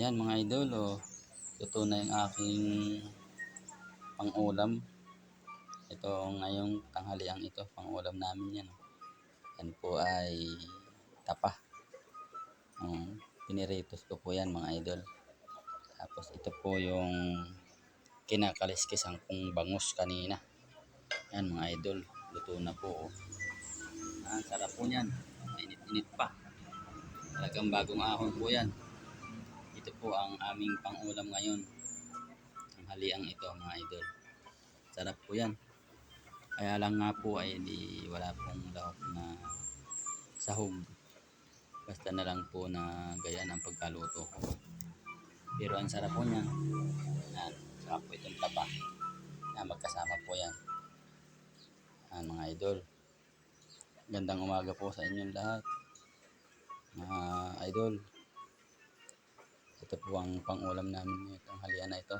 Yan mga idol, oh. Ito na yung aking pang-ulam. Ito ngayong tanghaliang ito, pang-ulam namin yan. Yan po ay tapa. Um, piniritos ko po yan mga idol. Tapos ito po yung kinakaliskisan kong bangus kanina. Yan mga idol, luto na po. Oh. Ang sarap po niyan. Init-init pa. Talagang bagong ahon po yan. Po ang aming pang-ulam ngayon. Ang haliang ito mga idol. Sarap po yan. Kaya lang nga po ay di wala pong lahok na sahog. Basta na lang po na gaya ng pagkaluto. Pero ang sarap po niyan. Yan. Sarap po itong taba. Yan, magkasama po yan. Yan mga idol. Gandang umaga po sa inyong lahat. Mga idol. Ito po ang pang-ulam namin ngayong halian na ito.